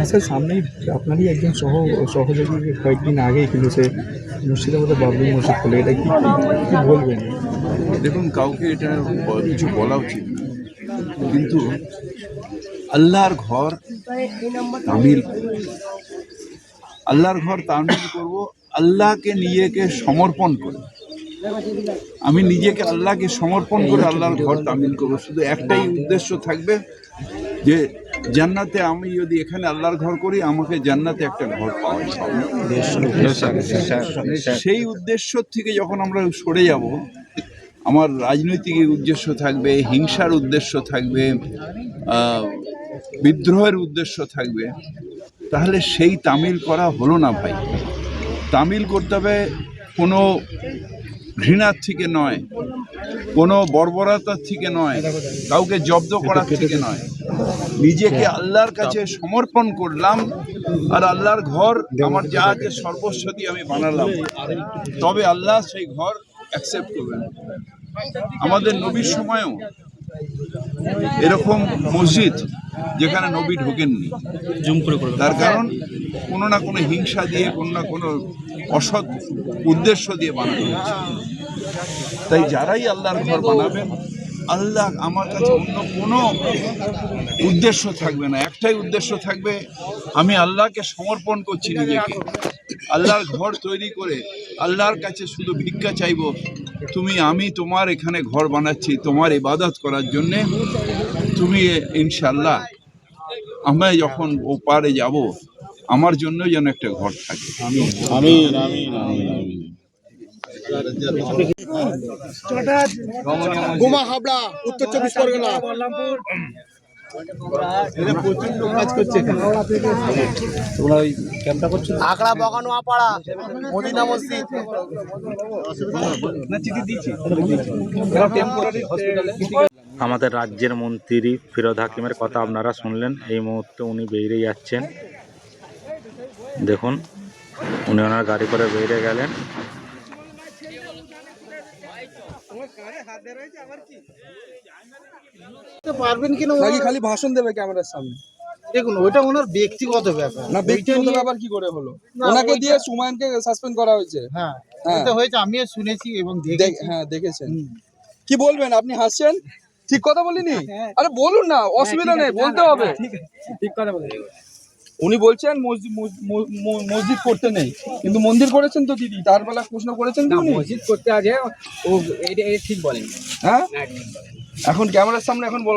আজকাল সামনেই আপনারই একজন সহ, সহযোগী কয়েকদিন আগেই কিন্তু সে মুর্শিদাবাদে বাবলু মসজিদ খোলে। এটা কি বলবেন? দেখুন, কাউকে এটা কিছু বলা উচিত কিন্তু আল্লাহর ঘর তামিল। আল্লাহর ঘর তামিল করব, আল্লাহকে নিজেকে সমর্পণ করে আমি নিজেকে আল্লাহকে সমর্পণ করে আল্লাহর ঘর তামিল করব। শুধু একটাই উদ্দেশ্য থাকবে যে জান্নাতে আমি যদি এখানে আল্লাহর ঘর করি, আমাকে জান্নাতে একটা ঘর পাওয়া সেই উদ্দেশ্য থেকে যখন আমরা সরে যাব, আমার রাজনৈতিক উদ্দেশ্য থাকবে, হিংসার উদ্দেশ্য থাকবে বিদ্রোহের উদ্দেশ্য থাকবে, তাহলে সেই তামিল করা হলো না ভাই। তামিল করতে হবে কোনো ঘৃণার থেকে নয়, কোনো বর্বরতার থেকে নয়, কাউকে জব্দ করার থেকে নয়। নিজেকে আল্লাহর কাছে সমর্পণ করলাম আর আল্লাহর ঘর আমার যা আছে সর্বস্ব দিয়ে আমি বানালাম। তবে আল্লাহ সেই ঘর অ্যাকসেপ্ট করবেন। আমাদের নবীর সময়ও এরকম মসজিদ যেখানে নবী ঢোকেননি। তার কারণ কোনো না কোনো হিংসা দিয়ে কোনো না কোনো অসৎ উদ্দেশ্য দিয়ে বানানো হয়েছে। তাই যারাই আল্লাহর ঘর বানাবেন আল্লাহ আমার কাছে অন্য কোনো উদ্দেশ্য থাকবে না। একটাই উদ্দেশ্য থাকবে, আমি আল্লাহকে সমর্পণ করছি নিজেকে। আল্লাহর ঘর তৈরি করে আল্লাহর কাছে শুধু ভিক্ষা চাইব, তুমি, আমি তোমার এখানে ঘর বানাচ্ছি, তোমার ইবাদত করার জন্যে। তুমি ইনশাল্লাহ আমরা যখন ও পারে যাব, আমার জন্য যেন একটা ঘর থাকে। গোমা হাবড়া উত্তর চব্বিশ পরগনা। আখড়া বগানো আপাড়া মদিনা মসজিদ। আমাদের রাজ্যের মন্ত্রী ফিরোজ হাকিমের কথা আপনারা শুনলেন। এই মুহূর্তে উনি বেরিয়ে যাচ্ছেন। দেখুন উনি ওনার গাড়ি করে বেরিয়ে গেলেন। পারবেন কিনা নাকি খালি ভাষণ দেবে ক্যামেরার সামনে? দেখুন ওইটা ওনার ব্যক্তিগত ব্যাপার। না ব্যক্তিগত ব্যাপার কি করে হলো? ওনাকে দিয়ে সুমায়নকে সাসপেন্ড করা হয়েছে? হ্যাঁ হ্যাঁ। এটা হয়েছে আমিও শুনেছি এবং দেখেছি। হ্যাঁ দেখেছেন। কি বলবেন আপনি হাসছেন? ঠিক কথা বলিনি? আরে বলুন না অসুবিধা নেই বলতে হবে। উনি বলছেন মসজিদ মস- বলছেন মসজিদ করতে নেই। কিন্তু মন্দির করেছেন তো দিদি তার বেলা প্রশ্ন করেছেন তো উনি? মসজিদ করতে আছে ও এটা ঠিক বলেন হ্যাঁ? এখন ক্যামেরার সামনে এখন বলা